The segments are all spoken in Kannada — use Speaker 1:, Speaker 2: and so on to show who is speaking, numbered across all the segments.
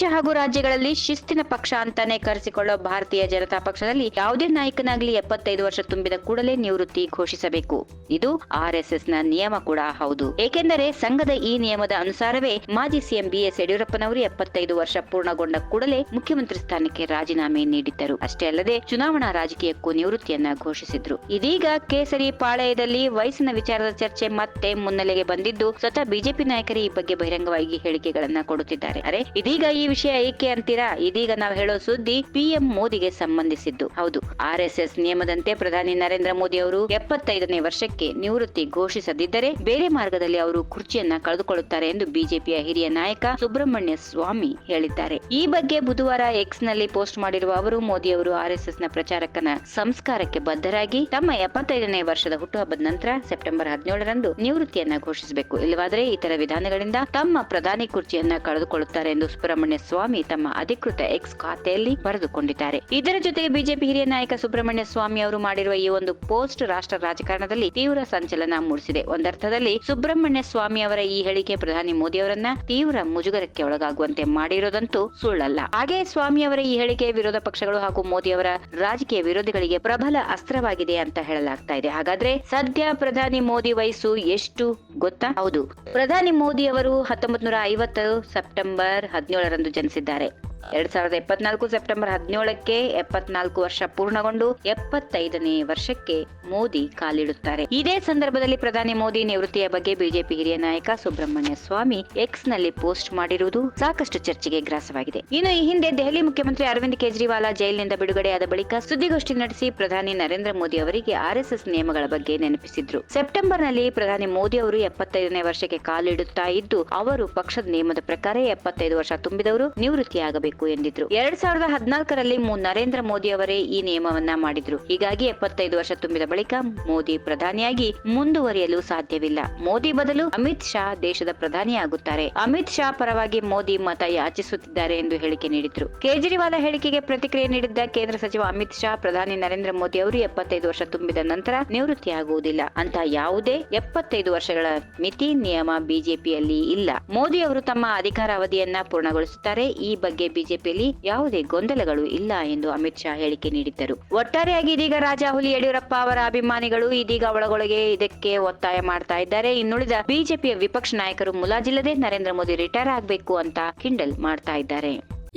Speaker 1: ದೇಶ ಹಾಗೂ ರಾಜ್ಯಗಳಲ್ಲಿ ಶಿಸ್ತಿನ ಪಕ್ಷ ಅಂತಾನೆ ಕರೆಸಿಕೊಳ್ಳೋ ಭಾರತೀಯ ಜನತಾ ಪಕ್ಷದಲ್ಲಿ ಯಾವುದೇ ನಾಯಕನಾಗ್ಲಿ ಎಪ್ಪತ್ತೈದು ವರ್ಷ ತುಂಬಿದ ಕೂಡಲೇ ನಿವೃತ್ತಿ ಘೋಷಿಸಬೇಕು. ಇದು ಆರ್ಎಸ್ಎಸ್ನ ನಿಯಮ ಕೂಡ, ಹೌದು. ಏಕೆಂದರೆ ಸಂಘದ ಈ ನಿಯಮದ ಅನುಸಾರವೇ ಮಾಜಿ ಸಿಎಂ ಬಿಎಸ್ ಯಡಿಯೂರಪ್ಪನವರು ಎಪ್ಪತ್ತೈದು ವರ್ಷ ಪೂರ್ಣಗೊಂಡ ಕೂಡಲೇ ಮುಖ್ಯಮಂತ್ರಿ ಸ್ಥಾನಕ್ಕೆ ರಾಜೀನಾಮೆ ನೀಡಿದ್ದರು. ಅಷ್ಟೇ ಅಲ್ಲದೆ ಚುನಾವಣಾ ರಾಜಕೀಯಕ್ಕೂ ನಿವೃತ್ತಿಯನ್ನ ಘೋಷಿಸಿದ್ರು. ಇದೀಗ ಕೇಸರಿ ಪಾಳಯದಲ್ಲಿ ವಯಸ್ಸಿನ ವಿಚಾರದ ಚರ್ಚೆ ಮತ್ತೆ ಮುನ್ನೆಲೆಗೆ ಬಂದಿದ್ದು, ಸ್ವತಃ ಬಿಜೆಪಿ ನಾಯಕರೇ ಈ ಬಗ್ಗೆ ಬಹಿರಂಗವಾಗಿ ಹೇಳಿಕೆಗಳನ್ನ ಕೊಡುತ್ತಿದ್ದಾರೆ. ಅರೆ, ಇದೀಗ ಈ ವಿಷಯ ಏಕೆ ಅಂತೀರಾ? ಇದೀಗ ನಾವು ಹೇಳೋ ಸುದ್ದಿ ಪಿಎಂ ಮೋದಿಗೆ ಸಂಬಂಧಿಸಿದ್ದು. ಹೌದು ಆರ್ಎಸ್ಎಸ್ ನಿಯಮದಂತೆ ಪ್ರಧಾನಿ ನರೇಂದ್ರ ಮೋದಿ ಅವರು ಎಪ್ಪತ್ತೈದನೇ ವರ್ಷಕ್ಕೆ ನಿವೃತ್ತಿ ಘೋಷಿಸದಿದ್ದರೆ ಬೇರೆ ಮಾರ್ಗದಲ್ಲಿ ಅವರು ಕುರ್ಚಿಯನ್ನ ಕಳೆದುಕೊಳ್ಳುತ್ತಾರೆ ಎಂದು ಬಿಜೆಪಿಯ ಹಿರಿಯ ನಾಯಕ ಸುಬ್ರಹ್ಮಣ್ಯ ಸ್ವಾಮಿ ಹೇಳಿದ್ದಾರೆ. ಈ ಬಗ್ಗೆ ಬುಧವಾರ ಎಕ್ಸ್ನಲ್ಲಿ ಪೋಸ್ಟ್ ಮಾಡಿರುವ ಅವರು, ಮೋದಿ ಅವರು ಆರ್ಎಸ್ಎಸ್ನ ಪ್ರಚಾರಕನ ಸಂಸ್ಕಾರಕ್ಕೆ ಬದ್ಧರಾಗಿ ತಮ್ಮ ಎಪ್ಪತ್ತೈದನೇ ವರ್ಷದ ಹುಟ್ಟುಹಬ್ಬದ ನಂತರ ಸೆಪ್ಟೆಂಬರ್ ಹದಿನೇಳರಂದು ನಿವೃತ್ತಿಯನ್ನ ಘೋಷಿಸಬೇಕು. ಇಲ್ಲವಾದರೆ ಇತರ ವಿಧಾನಗಳಿಂದ ತಮ್ಮ ಪ್ರಧಾನಿ ಕುರ್ಚಿಯನ್ನ ಕಳೆದುಕೊಳ್ಳುತ್ತಾರೆ ಎಂದು ಸುಬ್ರಹ್ಮಣ್ಯ ಸ್ವಾಮಿ ತಮ್ಮ ಅಧಿಕೃತ ಎಕ್ಸ್ ಖಾತೆಯಲ್ಲಿ ಬರೆದುಕೊಂಡಿದ್ದಾರೆ. ಇದರ ಜೊತೆಗೆ ಬಿಜೆಪಿ ಹಿರಿಯ ನಾಯಕ ಸುಬ್ರಹ್ಮಣ್ಯ ಸ್ವಾಮಿ ಅವರು ಮಾಡಿರುವ ಈ ಒಂದು ಪೋಸ್ಟ್ ರಾಷ್ಟ್ರ ರಾಜಕಾರಣದಲ್ಲಿ ತೀವ್ರ ಸಂಚಲನ ಮೂಡಿಸಿದೆ. ಒಂದರ್ಥದಲ್ಲಿ ಸುಬ್ರಹ್ಮಣ್ಯ ಸ್ವಾಮಿ ಅವರ ಈ ಹೇಳಿಕೆ ಪ್ರಧಾನಿ ಮೋದಿ ಅವರನ್ನ ತೀವ್ರ ಮುಜುಗರಕ್ಕೆ ಒಳಗಾಗುವಂತೆ ಮಾಡಿರೋದಂತೂ ಸುಳ್ಳಲ್ಲ. ಹಾಗೆ ಸ್ವಾಮಿ ಅವರ ಈ ಹೇಳಿಕೆ ವಿರೋಧ ಪಕ್ಷಗಳು ಹಾಗೂ ಮೋದಿ ಅವರ ರಾಜಕೀಯ ವಿರೋಧಿಗಳಿಗೆ ಪ್ರಬಲ ಅಸ್ತ್ರವಾಗಿದೆ ಅಂತ ಹೇಳಲಾಗ್ತಾ ಇದೆ. ಹಾಗಾದ್ರೆ ಸದ್ಯ ಪ್ರಧಾನಿ ಮೋದಿ ವಯಸ್ಸು ಎಷ್ಟು ಗೊತ್ತಾ? ಹೌದು. ಪ್ರಧಾನಿ ಮೋದಿ ಅವರು ಹತ್ತೊಂಬತ್ ಐವತ್ತು ಸೆಪ್ಟೆಂಬರ್ ಹದಿನೇಳರಂದು ಜನಿಸಿದ್ದಾರೆ ಎರಡ್ ಸಾವಿರದ ಎಪ್ಪತ್ನಾಲ್ಕು ಸೆಪ್ಟೆಂಬರ್ ಹದಿನೇಳಕ್ಕೆ ಎಪ್ಪತ್ನಾಲ್ಕು ವರ್ಷ ಪೂರ್ಣಗೊಂಡು ಎಪ್ಪತ್ತೈದನೇ ವರ್ಷಕ್ಕೆ ಮೋದಿ ಕಾಲಿಡುತ್ತಾರೆ. ಇದೇ ಸಂದರ್ಭದಲ್ಲಿ ಪ್ರಧಾನಿ ಮೋದಿ ನಿವೃತ್ತಿಯ ಬಗ್ಗೆ ಬಿಜೆಪಿ ಹಿರಿಯ ನಾಯಕ ಸುಬ್ರಹ್ಮಣ್ಯ ಸ್ವಾಮಿ ಎಕ್ಸ್ನಲ್ಲಿ ಪೋಸ್ಟ್ ಮಾಡಿರುವುದು ಸಾಕಷ್ಟು ಚರ್ಚೆಗೆ ಗ್ರಾಸವಾಗಿದೆ. ಇನ್ನು ಈ ಹಿಂದೆ ದೆಹಲಿ ಮುಖ್ಯಮಂತ್ರಿ ಅರವಿಂದ್ ಕೇಜ್ರಿವಾಲ ಜೈಲಿನಿಂದ ಬಿಡುಗಡೆಯಾದ ಬಳಿಕ ಸುದ್ದಿಗೋಷ್ಠಿ ನಡೆಸಿ ಪ್ರಧಾನಿ ನರೇಂದ್ರ ಮೋದಿ ಅವರಿಗೆ ಆರ್ಎಸ್ಎಸ್ ನಿಯಮಗಳ ಬಗ್ಗೆ ನೆನಪಿಸಿದ್ರು. ಸೆಪ್ಟೆಂಬರ್ನಲ್ಲಿ ಪ್ರಧಾನಿ ಮೋದಿ ಅವರು ಎಪ್ಪತ್ತೈದನೇ ವರ್ಷಕ್ಕೆ ಕಾಲಿಡುತ್ತಾ ಇದ್ದು, ಅವರು ಪಕ್ಷದ ನಿಯಮದ ಪ್ರಕಾರ ಎಪ್ಪತ್ತೈದು ವರ್ಷ ತುಂಬಿದವರು, ನಿವೃತ್ತಿಯಾಗಬೇಕು. ಎಂದಿದ್ರು. ಎರಡ್ ಸಾವಿರದ ಹದಿನಾಲ್ಕರಲ್ಲಿ ನರೇಂದ್ರ ಮೋದಿ ಅವರೇ ಈ ನಿಯಮವನ್ನ ಮಾಡಿದ್ರು. ಹೀಗಾಗಿ ಎಪ್ಪತ್ತೈದು ವರ್ಷ ತುಂಬಿದ ಬಳಿಕ ಮೋದಿ ಪ್ರಧಾನಿಯಾಗಿ ಮುಂದುವರಿಯಲು ಸಾಧ್ಯವಿಲ್ಲ. ಮೋದಿ ಬದಲು ಅಮಿತ್ ಶಾ ದೇಶದ ಪ್ರಧಾನಿಯಾಗುತ್ತಾರೆ ಅಮಿತ್ ಶಾ ಪರವಾಗಿ ಮೋದಿ ಮತ ಯಾಚಿಸುತ್ತಿದ್ದಾರೆ ಎಂದು ಹೇಳಿಕೆ ನೀಡಿದ್ರು. ಕೇಜ್ರಿವಾಲ ಹೇಳಿಕೆಗೆ ಪ್ರತಿಕ್ರಿಯೆ ನೀಡಿದ್ದ ಕೇಂದ್ರ ಸಚಿವ ಅಮಿತ್ ಶಾ, ಪ್ರಧಾನಿ ನರೇಂದ್ರ ಮೋದಿ ಅವರು ಎಪ್ಪತ್ತೈದು ವರ್ಷ ತುಂಬಿದ ನಂತರ ನಿವೃತ್ತಿಯಾಗುವುದಿಲ್ಲ. ಅಂತ ಯಾವುದೇ ಎಪ್ಪತ್ತೈದು ವರ್ಷಗಳ ಮಿತಿ ನಿಯಮ ಬಿಜೆಪಿಯಲ್ಲಿ ಇಲ್ಲ. ಮೋದಿ ಅವರು ತಮ್ಮ ಅಧಿಕಾರ ಅವಧಿಯನ್ನ ಪೂರ್ಣಗೊಳಿಸುತ್ತಾರೆ. ಈ ಬಗ್ಗೆ ಬಿಜೆಪಿಯಲ್ಲಿ ಯಾವುದೇ ಗೊಂದಲಗಳು ಇಲ್ಲ ಎಂದು ಅಮಿತ್ ಶಾ ಹೇಳಿಕೆ ನೀಡಿದ್ದರು. ಒಟ್ಟಾರೆಯಾಗಿ ಇದೀಗ ರಾಜ ಹುಲಿ ಯಡಿಯೂರಪ್ಪ ಅವರ ಅಭಿಮಾನಿಗಳು ಇದೀಗ ಒಳಗೊಳಗೆ ಇದಕ್ಕೆ ಒತ್ತಾಯ ಮಾಡ್ತಾ ಇದ್ದಾರೆ. ಇನ್ನುಳಿದ ಬಿಜೆಪಿಯ ವಿಪಕ್ಷ ನಾಯಕರು ಮುಲಾಜಿಲ್ಲದೆ ನರೇಂದ್ರ ಮೋದಿ ರಿಟೈರ್ ಆಗಬೇಕು ಅಂತ ಕಿಂಡಲ್ ಮಾಡ್ತಾ ಇದ್ದಾರೆ.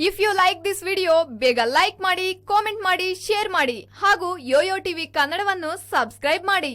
Speaker 2: If you like this video ಬೇಗ ಲೈಕ್ ಮಾಡಿ ಕಾಮೆಂಟ್ ಮಾಡಿ ಶೇರ್ ಮಾಡಿ ಹಾಗೂ ಯೋಯೋ ಟಿವಿ ಕನ್ನಡವನ್ನು ಸಬ್ಸ್ಕ್ರೈಬ್ ಮಾಡಿ.